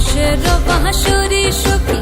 বাঁশের বাঁশুরি সখী